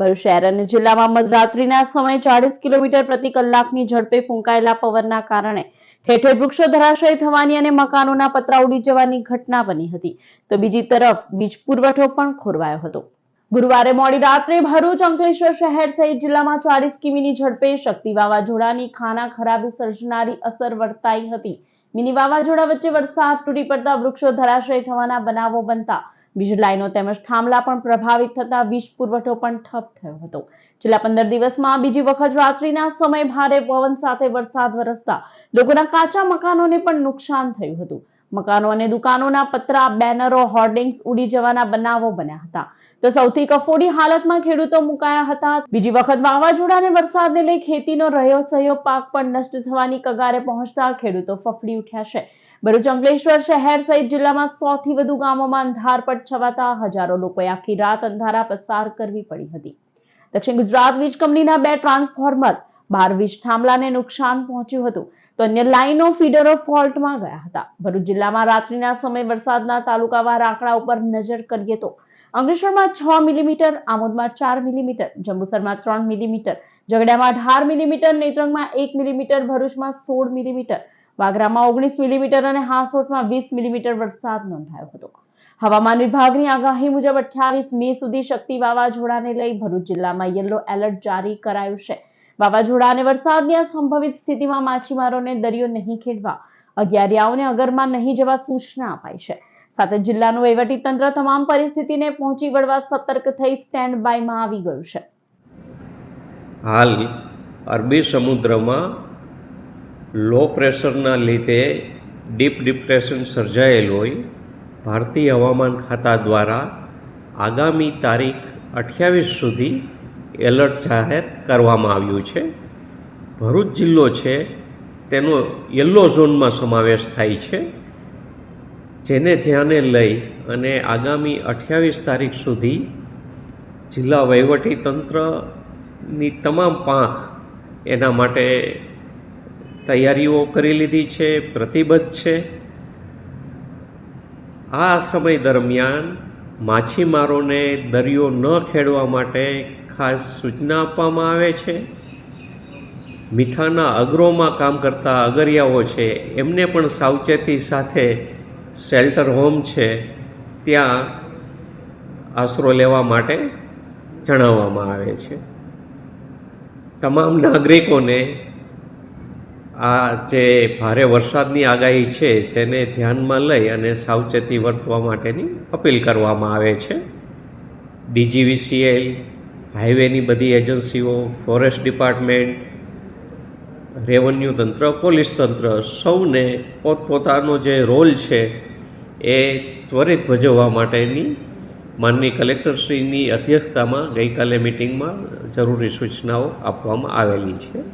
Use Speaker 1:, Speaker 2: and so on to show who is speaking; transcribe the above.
Speaker 1: શહેર અને જિલ્લામાં મધરાત્રિના સમયે ચાળીસ કિલોમીટર પ્રતિ કલાકની ઝડપે ફૂંકાયેલા પવનના કારણે ઠેર વૃક્ષો ધરાશય થવાની અને મકાનોના પતરા ઉડી જવાની ઘટના બની હતી. તો બીજી તરફ વીજ પુરવઠો પણ ખોરવાયો હતો. ગુરુવારે મોડી રાત્રે ભરૂચ અંકલેશ્વર શહેર સહિત જિલ્લામાં ચાલીસ કિમીની ઝડપે શક્તિ વાવાઝોડાની ખાના ખરાબી સર્જનારી અસર વર્તાઈ હતી. મિની વાવાઝોડા વચ્ચે વરસાદ તૂટી પડતા વૃક્ષો ધરાશય થવાના બનાવો બનતા વીજ લાઈનો તેમજ થાંભલા પણ પ્રભાવિત થતા વીજ પુરવઠો પણ ઠપ થયો હતો. છેલ્લા પંદર દિવસમાં બીજી વખત રાત્રિના સમય ભારે પવન સાથે વરસાદ વરસતા લોકોના કાચા મકાનોને પણ નુકસાન થયું હતું. મકાનો અને દુકાનોના પતરા, બેનરો, હોર્ડિંગ્સ ઉડી જવાના બનાવો બન્યા હતા. તો સૌથી કફોડી હાલતમાં ખેડૂતો મુકાયા હતા. બીજી વખત વાવાઝોડા અને વરસાદને લઈ ખેતીનો રહ્યો સહયો પાક પણ નષ્ટ થવાની કગારે પહોંચતા ખેડૂતો ફફડી ઉઠ્યા છે. ભરૂચ અંકલેશ્વર શહેર સહિત જિલ્લામાં સો થી વધુ ગામોમાં અંધારપટ છવાતા હજારો લોકોએ આખી રાત અંધારા પસાર કરવી પડી હતી. દક્ષિણ ગુજરાત વીજ કંપનીના બે ટ્રાન્સફોર્મર બાર વીજ થાંભલાને નુકસાન પહોંચ્યું હતું. તો અન્ય લાઈનો ફીડરો ફોલ્ટમાં ગયા હતા. ભરૂચ જિલ્લામાં રાત્રિના સમય વરસાદના તાલુકાવાર આંકડા ઉપર નજર કરીએ તો અંકલેશ્વરમાં છ મિલીમીટર, આમોદમાં ચાર મિલીમીટર, જંબુસરમાં ત્રણ મિલીમીટર ઝઘડામાં અઢાર મિલીમીટર, નેત્રંગમાં એક મિલીમીટર, ભરૂચમાં સોળ મિલીમીટર વાગરામાં ઓગણીસ મિલીમીટર અને હાંસોટમાં વીસ મિલીમીટર વરસાદ નોંધાયો હતો. હવામાન વિભાગની આગાહી મુજબ અઠ્યાવીસ મે સુધી શક્તિ વાવાઝોડાને લઈ ભરૂચ જિલ્લામાં યલો એલર્ટ જારી કરાયું છે. વાવાઝોડા અને વરસાદની આ સંભવિત સ્થિતિમાં માછીમારોને દરિયો નહીં ખેડવા, અગિયારિયાઓને અગરમાં નહીં જવા સૂચના અપાઈ છે. સાથે જિલ્લાનું વહીવટી તંત્ર તમામ પરિસ્થિતિને પહોંચી વળવા સતર્ક થઈ સ્ટેન્ડ બાયમાં આવી ગયું છે.
Speaker 2: હાલ અરબી સમુદ્રમાં લો પ્રેશરના લીધે ડીપ ડિપ્રેશન સર્જાયેલ હોય, ભારતીય હવામાન ખાતા દ્વારા આગામી તારીખ અઠ્યાવીસ સુધી એલર્ટ જાહેર કરવામાં આવ્યું છે. ભરૂચ જિલ્લો છે, તેનો યલો ઝોનમાં સમાવેશ થાય છે. જેને ધ્યાને લઈ અને આગામી અઠ્યાવીસ તારીખ સુધી જિલ્લા વહીવટી તંત્રની તમામ પાંખ એના માટે તૈયારીઓ કરી લીધી છે, પ્રતિબદ્ધ છે. આ સમય દરમિયાન માછીમારોને દરિયો ન ખેડવા માટે ખાસ સૂચના આપવામાં આવે છે. મીઠાના અગરોમાં કામ કરતા અગરિયાઓ છે, એમને પણ સાવચેતી સાથે શેલ્ટર હોમ છે, ત્યાં આશરો લેવા માટે જણાવવામાં આવે છે. તમામ નાગરિકોને આ જે ભારે વરસાદની આગાહી છે તેને ધ્યાનમાં લઈ અને સાવચેતી વર્તવા માટેની અપીલ કરવામાં આવે છે. ડીજીવીસીએલ, હાઈવેની બધી એજન્સીઓ, ફોરેસ્ટ ડિપાર્ટમેન્ટ, રેવન્યુ તંત્ર, પોલીસ તંત્ર સૌને પોતપોતાનો જે રોલ છે એ ત્વરિત ભજવવા માટેની માનની કલેક્ટરશ્રીની અધ્યક્ષતામાં ગઈકાલે મિટિંગમાં જરૂરી સૂચનાઓ આપવામાં આવેલી છે.